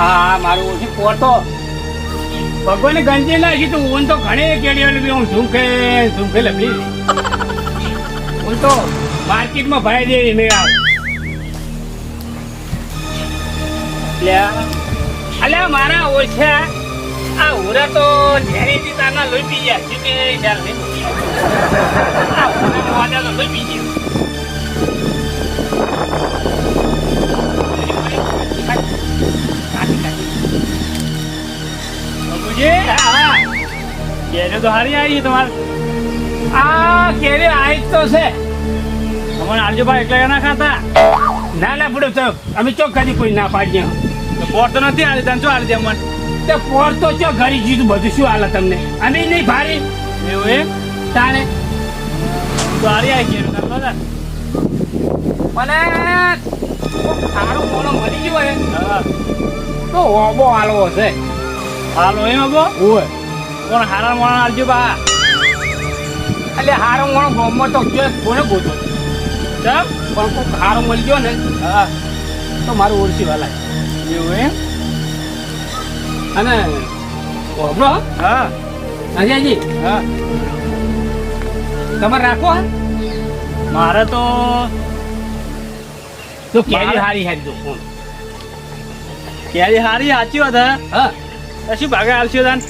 હા, મારું ઓછી પોતો ભગવાને ગંજી નાખી તું. તો ઘણી કેડીઓ હું ઝૂંખે ઝૂંખે લબી હું તો ભરાઈ દે મેં આવ. મારા ઓછા આ ઉરા તો ઝેરી તારના લોહી પી ગયા. કે ખ્યાલ નહીં આ ઉરા તો લોહી પી ગયા. બાબુજી હા કેરીઓ તો હારી આવી છે તમારે. આ કેરી આઈ તો છે. અમને આરજુભાઈ એકલા ના ખાતા. ના ના પડ્યો તો અમે ચોક કદી કોઈ ના પાડીએ. પોર તો નથી હારી તને શું હારી દે મને તે પોર તો ચો ઘરી જીધું બધું શું હાલે તમને? અમે નહીં ભારી. એવું એમ? તાણે. તો હારી આવી તને ખબર? મને સારું મોણો મળી ગયો હોય. તો ઓબો હાલવો છે. હાલો એમ હબો ઓય. કોણ હારા મોણા બા. એટલે હારો મોણો ગોમમાં તો જો કોને ગોતો? ચમ? પણ કોઈક હારો મળી ગયો ને. હા તો મારું ઓળખી વાલા એવું એમ? અને ઓબરો હા. અજયજી. હા. તમારે રાખો મારે તો તો કેરી હારી હારી ફોન. કેરી હારી સાચી વાત હા. શું ભાગે હાલશો દાન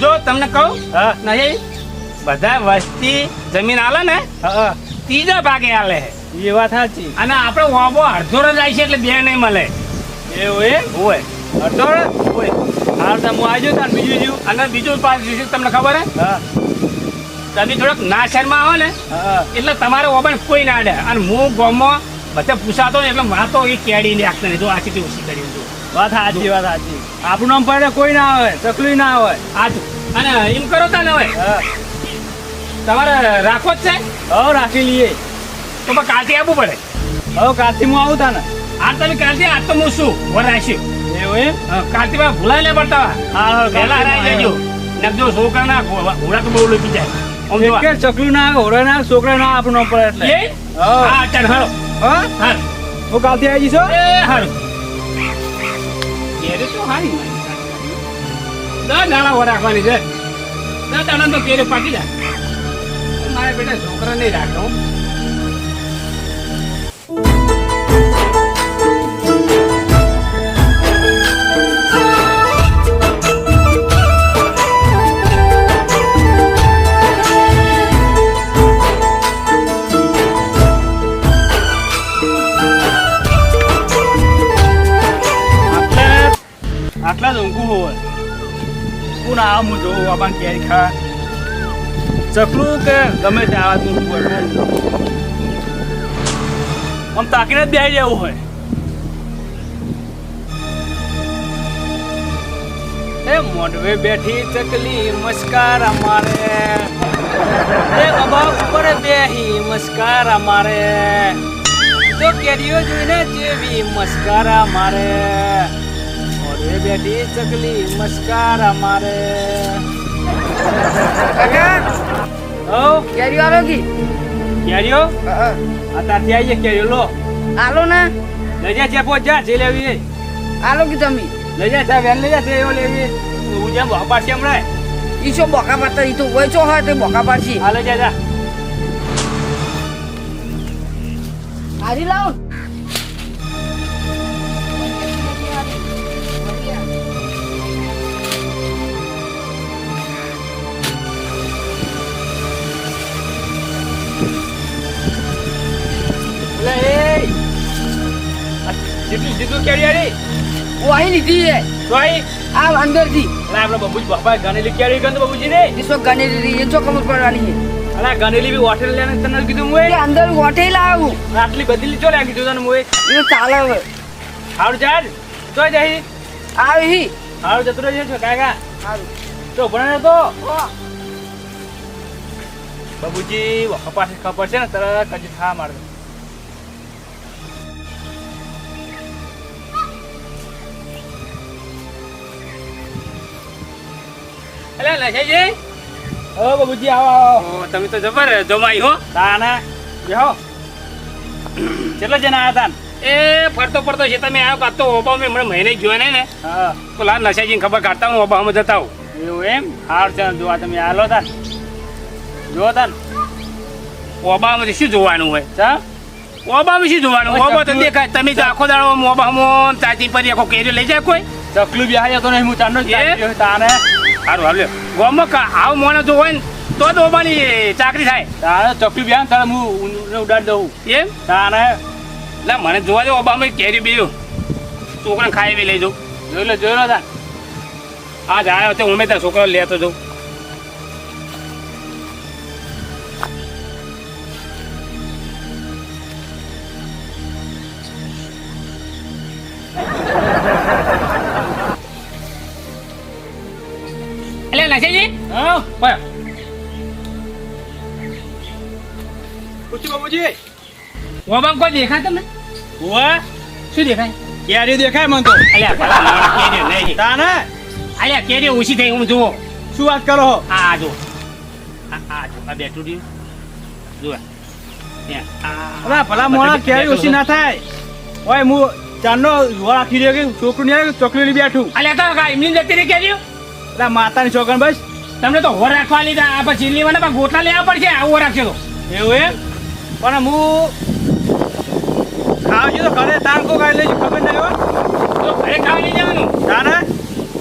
જો તમને કહું હા. નહીં. બધા વસ્તી જમીન આલે ને હા ત્રીજા ભાગે આલે એ વાત સાચી. અને આપણે ઓબો અડધો જ આવી છે એટલે બે નહીં મળે. એવું એ હોય. અડધો હોય. હાલ તો હું આવી જાઉં બીજું જીવ અને બીજું વિશે તમને ખબર હે? હા. તમે થોડોક ના શહેરમાં આવો ને એટલે તમારે ઓબણ કોઈ ના અડે અને હું ગામમાં બધા પૂછાતો ને એટલે વાતો એ કેડી ને આખતા નહીં જો આ ચીટી ઓછી કરી દો વાત સાચી વાત સાચી. આપણું નામ પડે કોઈ ના આવે ચકલી ના આવે આજ અને એમ કરો તા ને હવે તમારે રાખો જ છે? હવે રાખી લઈએ. તો પણ કાલથી આવવું પડે. હવે કાલથી હું આવું તાને. આ તમે કાલથી આજ તો હું શું? વરાશી એવું એમ? કાલથી માં ભૂલાય લે પડતા. હા પહેલા હરાઈ જજો. નકજો છોકરા ના ઘોડા તો બહુ લખી જાય. ચકલું ના આવે હોરા ના છોકરા ના આપણું પડે એટલે. હા. હા ચાલ હાલો. હા? હું. કાલથી આવી જઈશ હારું. કેરી શું હારી. દસ વો રાખવાની છે. દસ દાણા તો કેરી પાકી જાય. મારે બેટા છોકરા નહીં રાખો આટલા જ ઊંઘું હોય. ના આવું હું જોઉં આબાને કેરી ખા ચકલું કે ગમે તે આવા તું આમ તાકીને જ બેસી જવું હોય. એ મોઢવે બેઠી ચકલી મસ્કાર અમારે. એ બાબા ઉપર બેહી મસ્કાર અમારે. તો કેરીઓ જોઈને જેવી મસ્કારા મારે મોઢવે બેટી ચકલી મસ્કારા અમારે. હો કેરી આલો કી? કેરીઓ? આ તારથી આવીએ કેરીઓ લો. આલો ને. લઈ જા ચેપો જા જે લેવી આલો કી તમે. લઈ જા ચા વેન લઈ જા તે લેવી હું જેમ બોકા છે હમણાં ઈ છો બોકા પાડતા? ઈ તો છો હોય તે બોકા પાડશે. હાલે જા જા. હારી લાવો. જીતું જેટલું કેરી આરી વાહી લીધી છે તો આ અંદરથી અલા આપણે બબુજ બાપા ગણેલી કેરી ગંદ બબુજી ને ઈસો ગણી લીધી એ છો ખબર પડવાની છે અલા ગણેલી બી હોટેલ લેને તને કીધું હું એ અંદર હોટેલ આવું. આટલી બધી લીધો લે કીધું તને હું એ તો ચાલે હવે. હારું ચાલ. તો આવી હારું જતું રહેજે છો કાકા. હારું. તો ભણે તો બાબુજી કપાસ ખબર છે ને તરત કજી થા મારે એટલે લખાઈ ઓ બાબુજી આવો જાય તમે તો જબર જમાઈ હો. તાના બેહો કેટલા જણા આવ્યા એ ફરતો ફરતો છે તમે આવ્યો કાતો ઓબા મેં હમણાં મહિને ગયો ને ને હા. તો લાલ નશાજીને ખબર કાઢતા હું ઓબામાં જતા હું એવું એમ? હાર છે જોવા તમે આલો તાન જો તાન ઓબામાં શું જોવાનું હોય? ચા? ઓબામાં શું જોવાનું? ઓબા તો દેખાય. તમે તો આખો દાડો ઓબામાં તાજી પર આખો કેરી લઈ જાય કોઈ? ચકલું બી હાજર તો નહીં હું એ? તાને સારું હાલ ગોમાં આવું મોણસ જો હોય ને તો જ ઓબાની ચાકરી થાય. તારે ચકલું બી તારે હું ઉડાડી દઉં. એમ? તારે? એટલે મને જોવા દે ઓબામાં કેરી બીજું. છોકરાને ખાઈ બી લઈ જાઉં જોઈ લો જોઈ લો તાર. આ જાય તો હું મેં છોકરો લેતો જાઉં. બાબુજી. ઓબામાં કોઈ દેખાય તમને? હુઆ શું દેખાય? કેરી દેખાય મને તો. અલ્યા ભલા કેરી નહીં તાને? અલ્યા કેરીઓ ઓછી થઈ હું જુઓ. શું વાત કરો? આ જો આ જો આ બેઠું રહ્યું. જુઓ. અલા ભલા મોણા કેરી ઓછી ના થાય. ઓય હું ચાંદનો જોવા રાખી રહ્યો કે છોકરું નહીં બેઠું? અલ્યા તો એમની જતી રહી કેરીઓ? એટલે માતાની છોકરા બસ તમને તો હો રાખવા લીધા. આ પછી લેવાના પણ ગોટલા લેવા પડશે આવું રાખશે તો. એવું એમ? પણ હું ખાવજો તો ઘરે તાણ કો કાંઈ લેજો ખબર નહીં તો ઘરે ખાવા નહીં જવાનું. તાને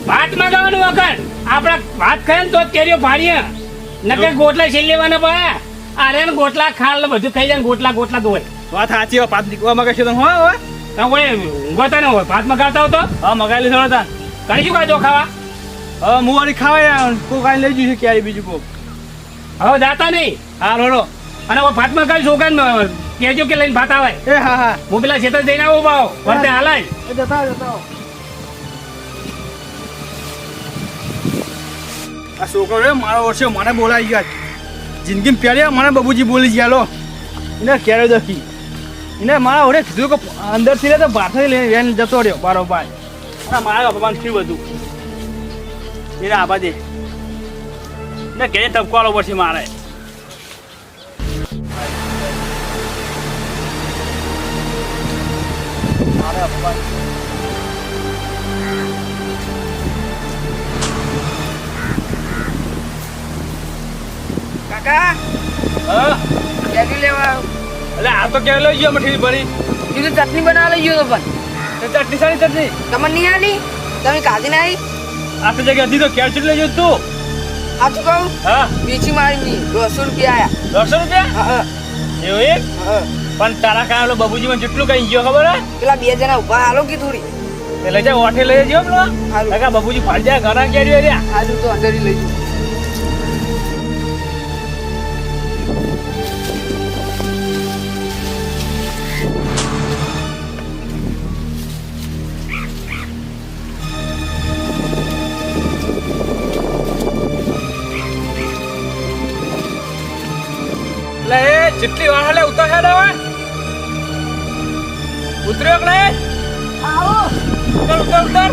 ભાતમાં જવાનું વખત. આપણે ભાત ખાય ને તો જ કેરીઓ ભાડીએ નકે ગોટલા છીન લેવાના પડે અરે ને ગોટલા ખાલ ને બધું ખાઈ જાય ને ગોટલા ગોટલા ધોય વાત સાચી હોય પાત દીકવા છે તો હો હોય તમે કોઈ ઊંઘતા ન હોય. ભાત મગાવતા હો તો. હા મગાવી લીધો તાન કરી શું કાઢો ખાવા? હવે હું વાળી ખાવાય યાર કો કાંઈ લઈ જઈશું ક્યારે બીજું કોક. હવે જાતા નહીં? હા રોડો. અને હવે કઈ મગાવી છોકરા કેજો કે લઈને ભાત આવે? એ હા હા. હું પેલા ખેતર જઈને આવું ભાવ વર્તે હાલાય. જતા જતા આ છોકરો રે મારો વર્ષે મને બોલાવી ગયા. જિંદગી પહેલી મને બાબુજી બોલી ગયા લો. એને ક્યારે દખી. એને મારા વડે કીધું કે અંદરથી લે તો બહારથી લઈને જતો રહ્યો બારોબાર. અને મારા અપમાન થયું બધું. એને આબા દે ને ઘેરે ટપકાલો પછી મારે. મારે કાકા હા? લેવા. એટલે આ તો ક્યારે લઈ ગયો મઠી ભરી. તો ચટણી બનાવવા લઈ ગયો તો પણ. ચટણી સારી ચટણી? તમને નહીં આલી? તમે કાઢી ના આવી આ તો જગ્યા હતી તો ક્યારે લઈ ગયો તું. આ તો કહું? હા. બીજી મારી દોઢસો રૂપિયા આયા. દોઢસો રૂપિયા? હા, એવું એક પણ તારા કાંઈ ઓલો બાબુજી મને જેટલું કઈ ગયો ખબર હે? પેલા બે જણા ઊભા હાલો કે થોડી. એટલે લઈ જા ઓઠે લઈ જજો પેલો. કાકા બાબુજી ફાડી જાય ઘણા કેરી રહ્યા આજુ તો અંદર લઈ જઉં જેટલી વાર હાલે ઉતર છે હવે ઉતર્યો કે નહીં? ઉતર ઉતર ઉતર.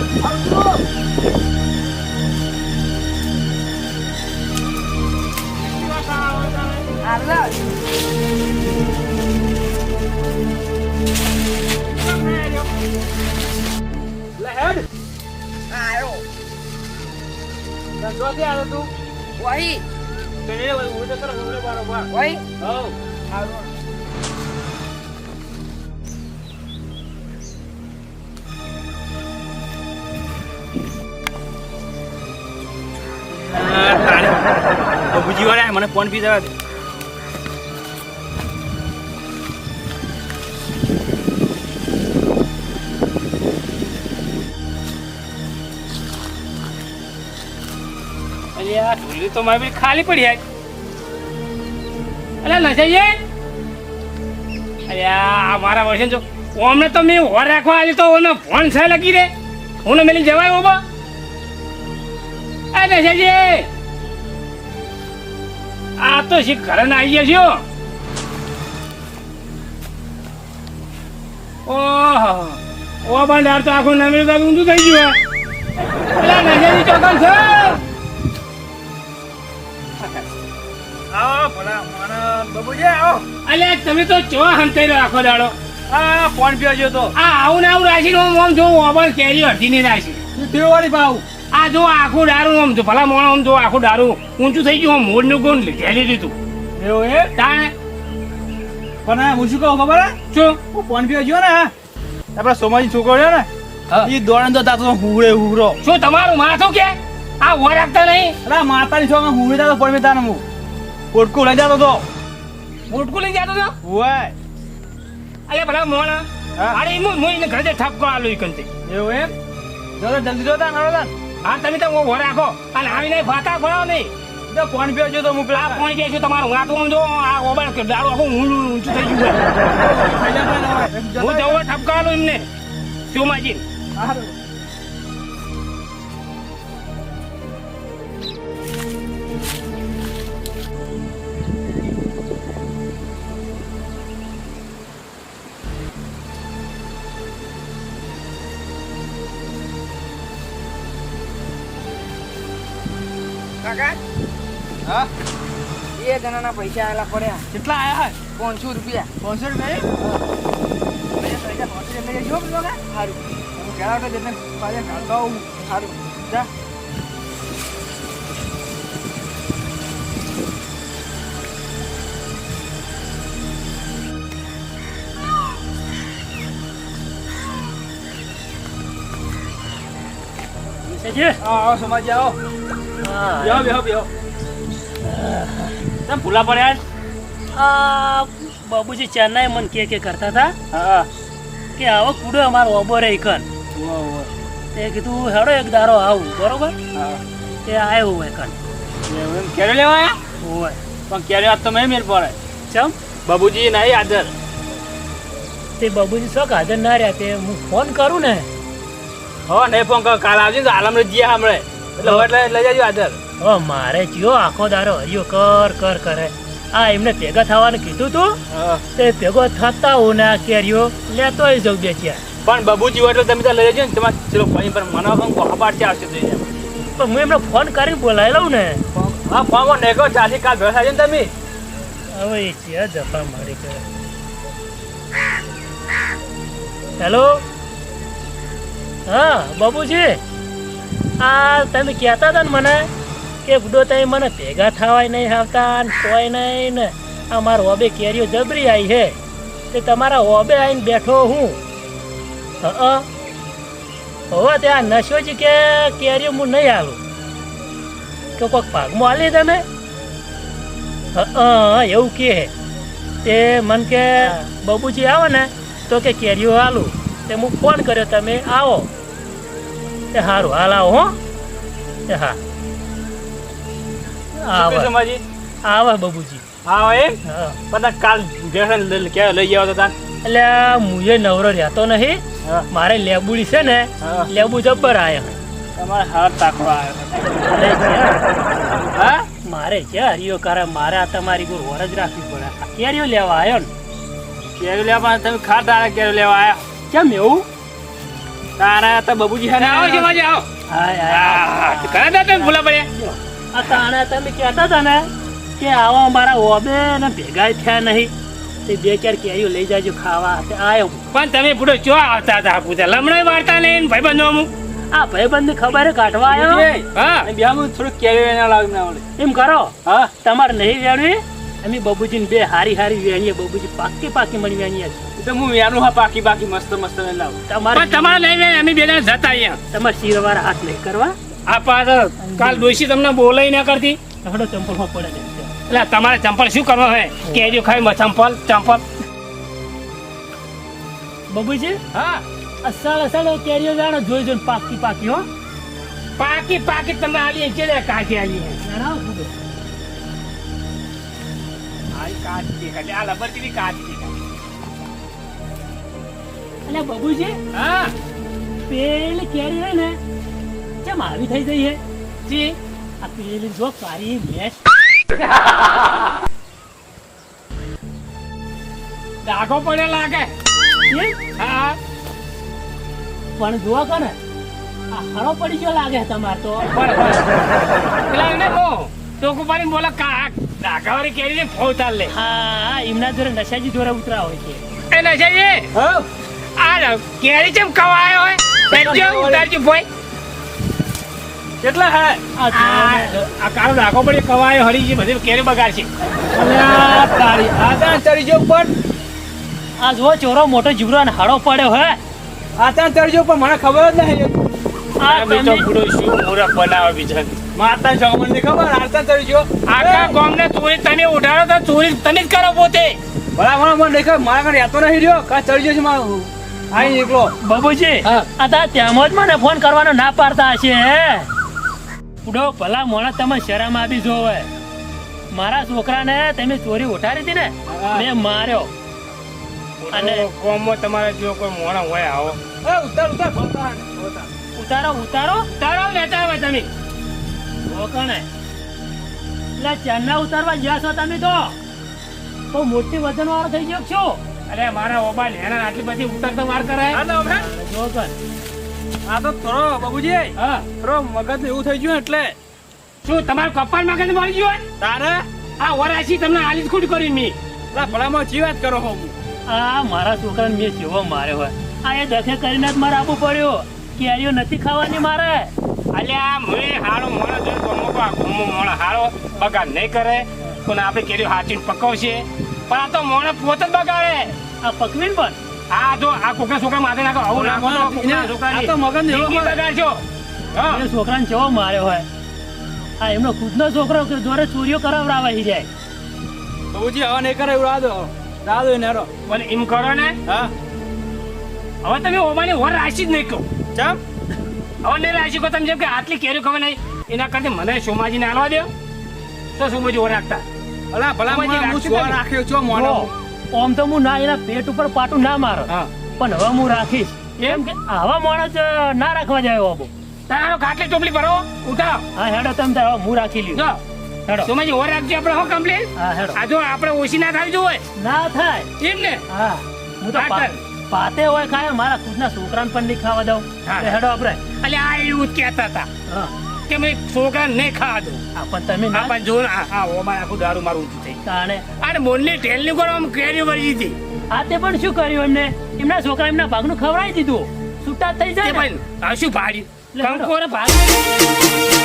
આયો. આવ્યો તું. વહી. વહી હઉ વાર મને ફોન પી જવા અરે આ ઢોલી તો મારી ખાલી પડી આજ અલે, લજાઈએ. અરે આ મારા વર્ષે જો, ઓમને તો મેં રાખવા આજે તો ફોન છે લગી રે. હું મેલી જવાય ઓબા. અરે લજાઈએ. આ તો શી ઘરે ના આવી ગયા છો ઓહો ઓ તો આખું તો ઊંધું થઈ ગયું અરે લજાજી ચોકન આવો ભલા મારા બાબુજી આવો. અલે તમે તો ચો હંતાઈ રહ્યો આખો દાડો? આ ફોન પીવા ગયો તો. આ આવું ને આવું રાખીને આમ આમ જો ઓબળ કેરી અડધી ની રાખી વાળી ભાવ? આ જો આખું દારૂ આમ જો ભલા મોણો આમ જો આખું દારૂ ઊંચું થઈ ગયું આમ મોડનું ગુણ ઘેલી દીધું. એવું એ તાણે? પણ હું શું કહું ખબર? શું હું ફોન પીવા ગયો ને આપણા સોમાજી છોકરો ને એ દોડન તો તાતો હુવડે હુવરો શું તમારું માથું કે? આ રાખતા નહીં? અરે માતાની છોકરા હું તાતો પણ મેં તાને હું પોટકું લઈ જતો તો. મોટકું લઈ જતો તો? હોય. અરે ભલા મોણા. અરે હું હું એને ઘરે ઠપકો આલું ઈ કંતે. એવું એમ? જો જલ્દી જોતા હા તમે તો ઓર રાખો અને આવીને ફાટા ફળો નહીં. તો ફોન પે ગયો તો હું પેલા કોણ કે છે તમારું આમ જો આ ઓબળ કે દારૂ આખું હું ઊંચું થઈ ગયું જા. હું જવો ઠપકો આલું એમને. હારું. કાકા? હા? બે જણાના પૈસા આવેલા પડ્યા. કેટલા આયા પાંચસો રૂપિયા. પાંચસો રૂપિયા સારું. કેળા જઈને પાછા કાઢતો આવું. સારું. જા. આવો સમાજી આવો. બેહો બેહો બેહો કેમ ભૂલા પડ્યા બાબુજી ચેન્નાઈ મન કે કે કરતા હતા હા. કે આવો કુડો અમારો ઓબો રે કન તે કીધું હેડો એક દારો આવું બરોબર? તે આવ્યો હોય કન ક્યારે લેવા હોય. પણ ક્યારે આજ તો મેં મેર પડે. ચમ? બાબુજી નહીં આદર તે બાબુજી શોખ હાજર ના રહ્યા તે હું ફોન કરું ને? હો નહીં ફોન કર કાલ આવજો ને આલમ જીયા હમણે લઈ જાજો આદર હવે મારે જીઓ આખો દારો હરિયો કર કર કરે. આ એમને ભેગા થવાનું કીધું તું? તે ભેગો થતા હું ને આ કેરીઓ લેતો જઉં બે ચાર. પણ બાબુજી એટલે તમે ત્યાં લઈ જજો ને તમારે ચલો ફોન પર મને પણ કોહા છે આવશે તો. પણ હું એમને ફોન કરીને બોલાવી લઉં ને. હા ફોનમાં નેકો ચાલી કાલ ભેગા થાય ને તમે. હવે એ છે જપા મારી કરે. હેલો? હા બાબુજી? આ તમે કહેતા હતા ને મને કે બુડો તમે મને ભેગા થવાય નહીં આવતા ને કોઈ નહીં ને આ મારો હોબે કેરીઓ જબરી આવી છે તે તમારા હોબે આવીને બેઠો હું. હ હવે ત્યાં છે કે કેરીઓ હું નહીં આવું કે કોઈક ભાગમાં આલી તમે? હ એવું કે તે મન કે બબુજી આવે ને તો કે કેરીઓ હાલું. તે હું ફોન કર્યો તમે આવો. તે સારું હાલ આવો હો. એ હા. આવે. સમાજી આવે બબુજી. આવે એમ? બધા કાલ ભેગા ક્યારે લઈ જાવ તા એટલે મુજે નવરો રહેતો નહીં મારે લેબુડી છે ને લેબુ જબ્બર આયા. તમારે હાથ તાકડો આવ્યો હા? મારે કે હરિયો કરે મારે આ તમારી કોઈ વરજ રાખવી પડે. કેરીઓ લેવા આવ્યો ને. કેરીઓ લેવા તમે ખાતા કેરીઓ લેવા આવ્યા કેમ એવું? તારા તો બબુજી હા ને. આવો શોમાજી આવો હા હા ઘણા દાદા ભૂલા પડ્યા. આ તાણા તમે કહેતા હતા ને કે આવા અમારા ઓબે ને ભેગા થયા નહીં. તે બે ચાર કેરીઓ લઈ જાજો ખાવા. તે આયો પણ તમે પૂરો ચો આવતા હતા પૂછા લમણાઈ વાર્તા લઈને ભાઈબંધો અમુક આ ભાઈબંધ ખબર કાઢવા આવ્યો હા. અને થોડું થોડુંક કેરી એના લાવી ના આવડે. એમ કરો? હા. તમારે નહીં વેણવી? અમે બબુજીને બે હારી હારી વેણીએ. બબુજી પાકી પાકી મળી વેણીએ છે. તો હું વેનું હા પાકી પાકી મસ્ત મસ્ત લાવું. તમારે તમારે નહીં વેણ, અમે બે જતા અહીંયા. તમારે શીરવાળા હાથ નહીં કરવા. આ પાછળ કાલ ડોશી તમને બોલાઈ ના કરતી? હડો ચંપલમાં પડે એટલે તમારે ચંપલ શું કરવા હે કેરીઓ ખાઈ ચંપલ ચંપલ. બબુજી? હા. અસલ અસાળ કેરીઓ જાણો જોઈ જોઈને પાકી પાકી હો. પાકી પાકી તમને આલી કે કાચી આલી. હે વેણાવો ખૂબ. આ કાચી દેખાય. આ લબર જેવી કાચી દેખાય. અલ્યા બબુજી હા. પેલી કેરી હોય ને કેમ આવી થઈ ગઈ હે જી. આ પેલી જો કારી મેચ ડાઘો પડે લાગે. હા? પણ જોવા કે ને આ હળો પડી ગયો લાગે તમાર તો. બરાબર પેલા એને કહો ટોકુ પાડીને બોલે કા ડાઘાવાળી કેરીને ફોતાલ લે. હા એમના જોડે નશાજી જોડે ઉતરા હોય છે. એ નશાજી હા. આ કેરી ચેમ કવાયો હોય? બેઠજો ઉતારજો ભાઈ કેટલા હે? આ આ આ કાળો નાખો પડે કવાયો હરી છે બધી કેરી બગાડશે. અલ્યા તારી આતા ચડી પર આ જો ચોરો મોટો જીવરો ને હાડો પડ્યો હે. આતા ચડી પણ મને ખબર જ નહીં આ બીજા માતા જગમન ખબર આતા ચડી આખા ગામને ચોરી તમે ઉઠાડો તો ચોરી તમે જ કરો પોતે. ભલા મને દેખાય મારા ઘરે યાતો નહીં રહ્યો. કા ચડી છે મારું? આઈ એકલો બાબુજી આ તા ત્યાં જ મને ફોન કરવાનો ના પાડતા હશે હે? ઉડો ભલા મોણા તમે શરમ આપી જોવે મારા છોકરાને તમે ચોરી ઉઠાડી હતી ને. મેં માર્યો. અને કોમો તમારે જો કોઈ મોણા હોય આવો. એ ઉતાર ઉતાર. ઉતારો ઉતારો. તારો લેતા આવે તમે. રોકણે એટલે ચાંદના ઉતારવા ગયા છો તમે તો. તો મોટી વજન વાળો થઈ ગયો છો. અરે મારા ઓબા નેના આટલી બધી ઉતરતો વાર કરાય. હા તો જો કર આ તો થોડો બાબુજી હા. થોડો મગજ એવું થઈ ગયું એટલે. શું તમારું કપાળ મગજ મળી ગયું હોય? તારે? આ વરાશી તમને આલી જ ખોટ કરી મી. લા ભલામાં જી વાત કરો હો આ મારા છોકરાને મેં જેવો માર્યો હોય. આ એ દખે કરીને જ મારે આપવું પડ્યો કેરીઓ નથી ખાવાની મારે. અલ્યા મેં હાળો મોણો જોઈ ગમો આ ગમો મોણો હાળો બગાડ નહીં કરે. પણ આપણે કેરીઓ હાચીને પકવશે. પણ આ તો મોણે પોતે જ બગાડે. આ પકવીન પણ? આ જો આ કોકના છોકરા માથે નાખો આવું નાખો છોકરાની આ તો મગન બગાડશો. હા. એ છોકરાને જેવો માર્યો હોય? આ એમનો ખુદનો છોકરો કે જોડે ચોરીઓ કરાવડાવા હી જાય? બાબુજી હવે નહીં કરે એવું રાહ દો. રાહ દો એને હેરો. પણ એમ કરો ને. હા. હવે તમે ઓમાની ઓર રાશી જ નહીં કહો. ચમ? હવે નહીં રાશી કહો તમે જેમ કે આટલી કેરી ખબર નહીં. એના કરતા મને સોમાજીને આલવા દો તો સોમાજી ઓર રાખતા? અલા ભલા મને હું સ્વ રાખ્યો છો મોનો ઓમ તો હું ના એના પેટ ઉપર પાટું ના મારો. પણ હવે હું રાખીશ. એમ કે આવા માણસ ના રાખવા જાય બાબુ તારો ખાટલી ચોપલી ભરો ઉઠાવ. હા હેડો તમે તાર હવે હું રાખી લ્યો જો હેડો. સોમાજી ઓર રાખજો આપણે હો કમ્પ્લીટ હા હેડો. આ જો આપણે ઓછી ના થાય જોઈએ ના થાય. એમ ને? હા. હું તો. પાતે હોય ખાય મારા ખુદના છોકરાને પણ નહીં ખાવા દઉં. હેડો આપણે. એટલે આ એવું કહેતા હતા. હા. કે મેં છોકરાને નહીં ખાવા દઉં પણ તમે ના પણ જો ને, આ ઓમાં આખું દારૂ મારું ઊંચું થઈ તાણે અને મોલની ટેલની કોણ આમ કેરી વળી હતી આ તે પણ શું કર્યું એમને? એમના છોકરા એમના ભાગનું ખવડાવી દીધું. છૂટા થઈ જાય ભાઈ પણ આ શું ભાડ્યું. કંકોરે ભાગ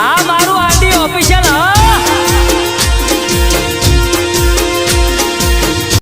આ મારું આરડી ઓફિશિયલ હ.